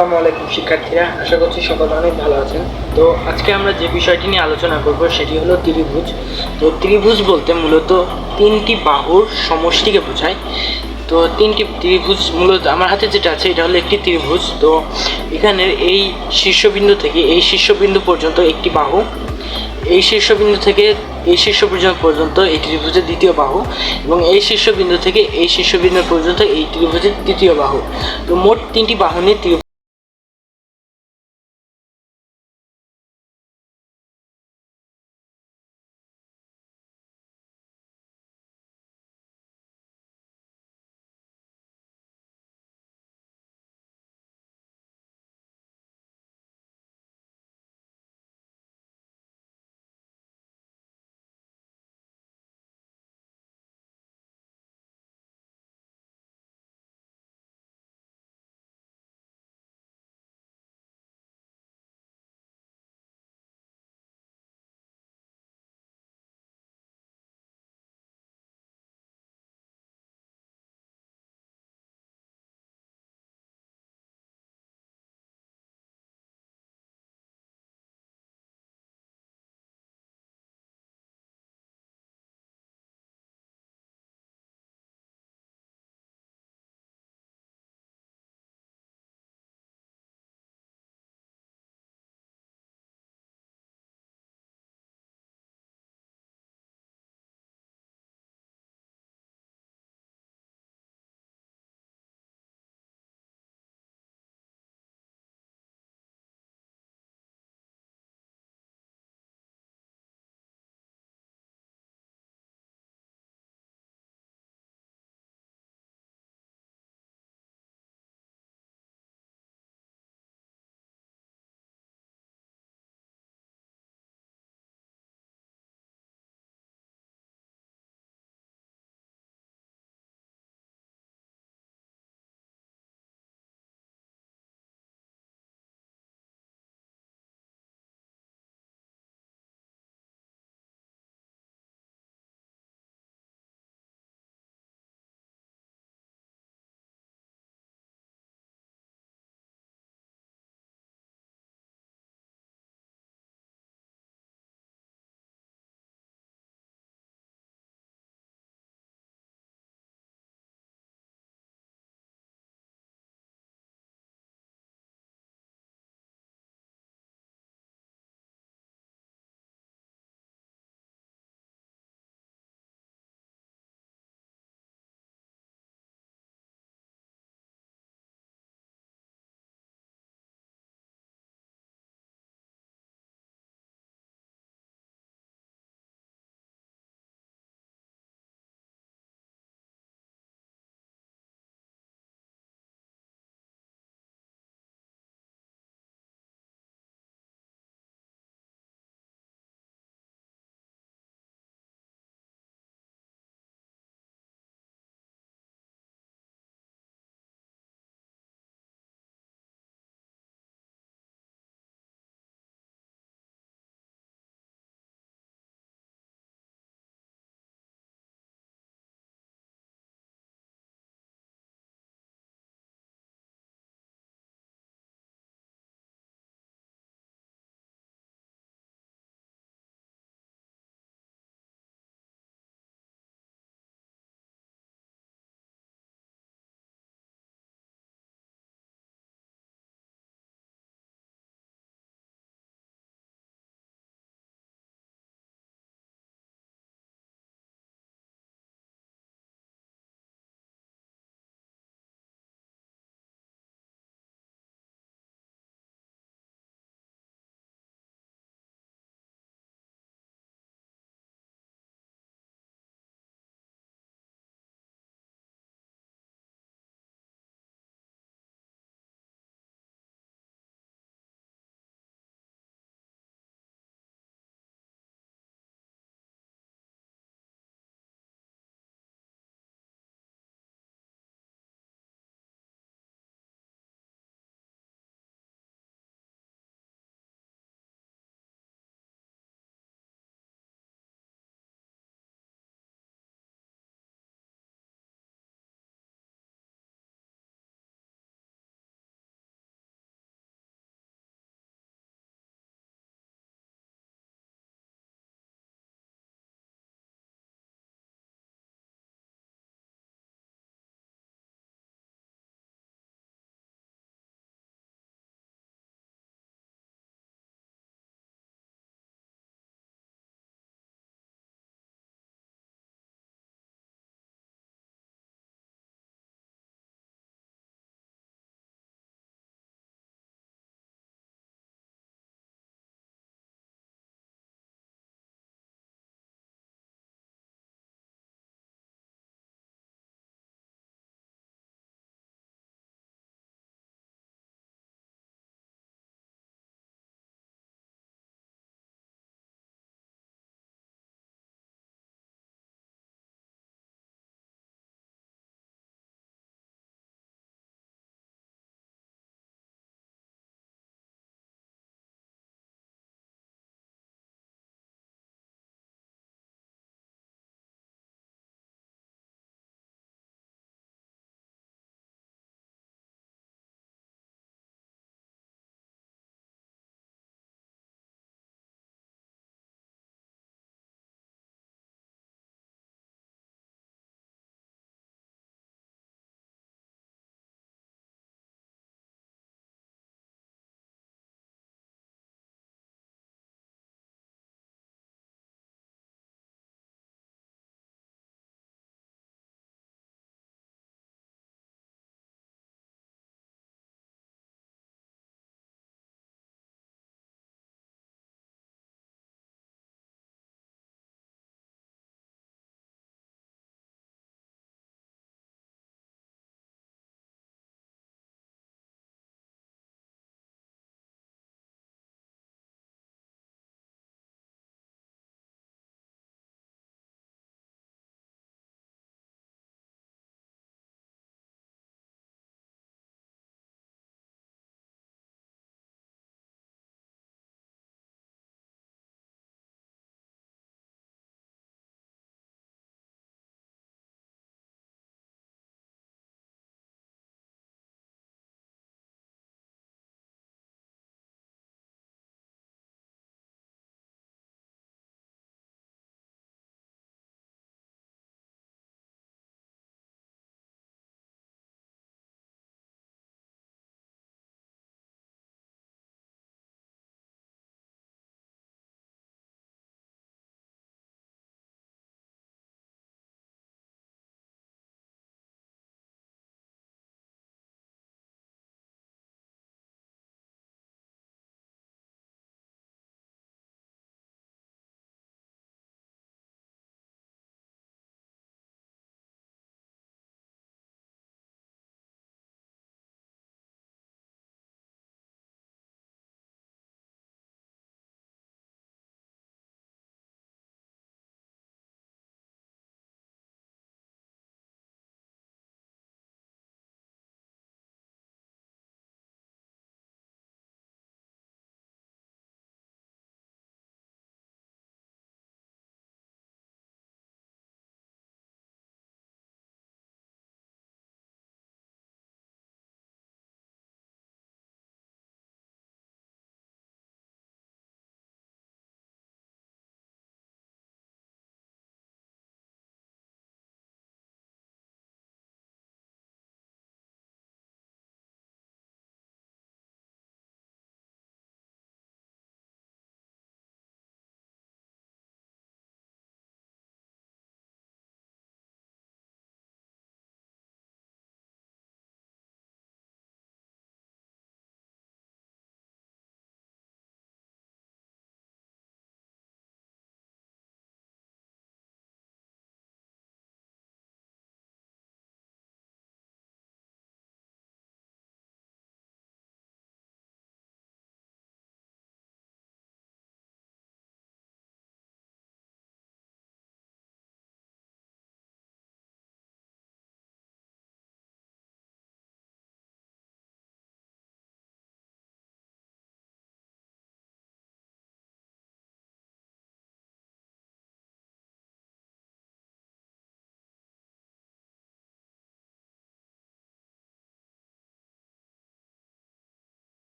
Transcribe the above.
আসসালামু আলাইকুম, শিক্ষার্থীরা। আশা করছি সকলে অনেক ভালো আছেন। তো আজকে আমরা যে বিষয়টি নিয়ে আলোচনা করব সেটি হলো ত্রিভুজ। তো ত্রিভুজ বলতে মূলত তিনটি বাহুর সমষ্টিকে বোঝায়। তো তিনটি ত্রিভুজ মূলত আমার হাতে যেটা আছে, এটা হলো একটি ত্রিভুজ। তো এখানে এই শীর্ষবিন্দু থেকে এই শীর্ষবিন্দু পর্যন্ত একটি বাহু। এই শীর্ষবিন্দু থেকে এই শীর্ষবিন্দু পর্যন্ত এই ত্রিভুজের দ্বিতীয় বাহু এবং এই শীর্ষবিন্দু থেকে এই শীর্ষবিন্দু পর্যন্ত এই ত্রিভুজের তৃতীয় বাহু। তো মোট তিনটি বাহু নিয়ে